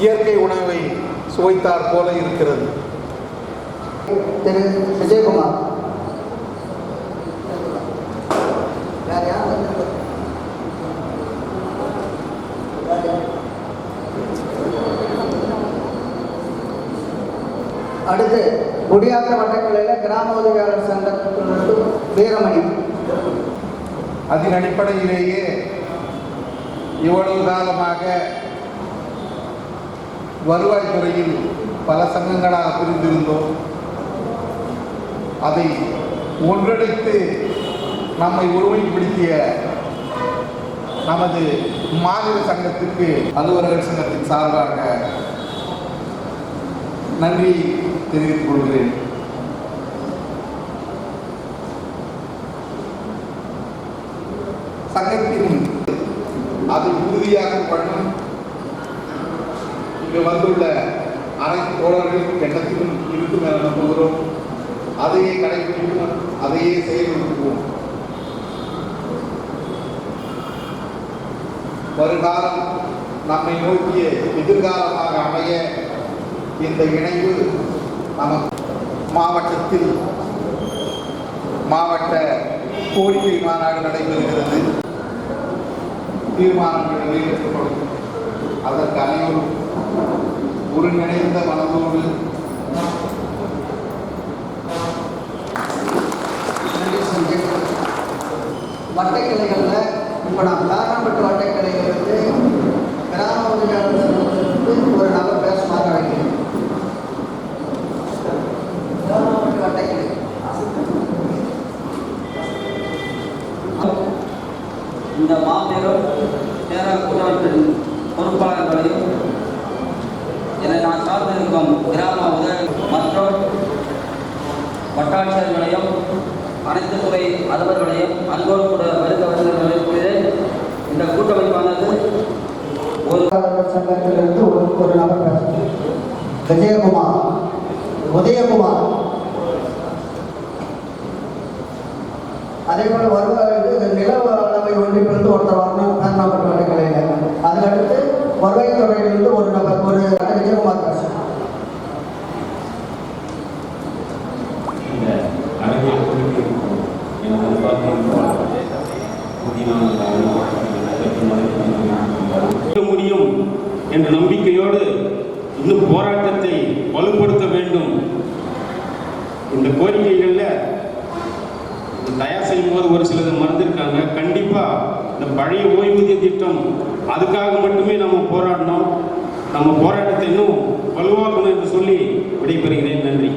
இயற்கை உணவை சுவைத்தார் போல இருக்கிறது. திரு விஜயகுமார்? அடுத்து குடியாத்த வட்டக்கிளையில் கிராம உதவியாளர் சங்கத்திலிருந்து வீரமணி. அதன் அடிப்படையிலேயே இவ்வளவு காலமாக வருவாய்த்துறையில் பல சங்கங்களாக பிரிந்திருந்தோம். அதை ஒன்றடைத்து நம்மை ஒருமைப்படுத்திய நமது மாநில சங்கத்திற்கு அலுவலர்கள் சங்கத்தின் சார்பாக நன்றி தெரிவித்துக் கொள்கிறேன். சங்கத்தின் அதை உறுதியாக பண்ணும் இங்கு வந்துள்ள அனைத்து தோழர்களுக்கும் எண்ணத்திலும் இருக்கும் என நம்புகிறோம் அதையே கடைபிடிப்போம் அதையே செயல்படுத்துவோம். வருகாலம் நம்மை நோக்கிய எதிர்காலமாக அமைய இந்த இணைவு நமக்கு மாவட்டத்தில் மாவட்ட கோரிக்கை மாநாடு நடைபெறுகிறது. தீர்மானங்கள் நிறைவேற்றப்படும். அதற்கு அனைவரும் ஒருங்கிணைந்த மனதோடு வட்டக்கிளைகளில் இப்போ நான் காரணப்பட்ட வட்டக்கிளையிலிருந்து கிராம உதவியாளர் சங்கத்திலிருந்து ஒரு நபர் பேசுமாறு அழைக்கிறேன் கிராமப்பட்டு வட்டக்கிளை. இந்த மாபெரும் பேர கூட்டமைப்பின் பொறுப்பாளர்களையும் என நான் சார்ந்திருக்கும் கிராம உதவி மற்றும் வட்டாட்சியர்களையும் அனைத்து துறை அலுவலர்களையும் அன்போடு கூட வருக வருகிறேன் இந்த கூட்டமைப்பானது ஒரு சங்கத்திலிருந்து ஒரு ஒரு நபர் விஜயகுமார் உதயகுமார். அதே போல வருவாய் நில அளவை ஒன்றிலிருந்து ஒருத்தர் வரணும் வருவாய்த்துறையிலிருந்து ஒரு நபர் ஒரு விஜயகுமார் பேசுகிறேன் முடியும் என்ற நம்பிக்கையோடு இன்னும் போராட்டத்தை வலுப்படுத்த வேண்டும். இந்த கோரிக்கைகளில் தயார் செய்யும் போது ஒரு சிலது மறந்துருக்காங்க. கண்டிப்பாக இந்த பழைய ஓய்வூதிய திட்டம் அதுக்காக மட்டுமே நம்ம நம்ம போராட்டத்தை இன்னும் வலுவாக்கணும் என்று சொல்லி விடைபெறுகிறேன். நன்றி.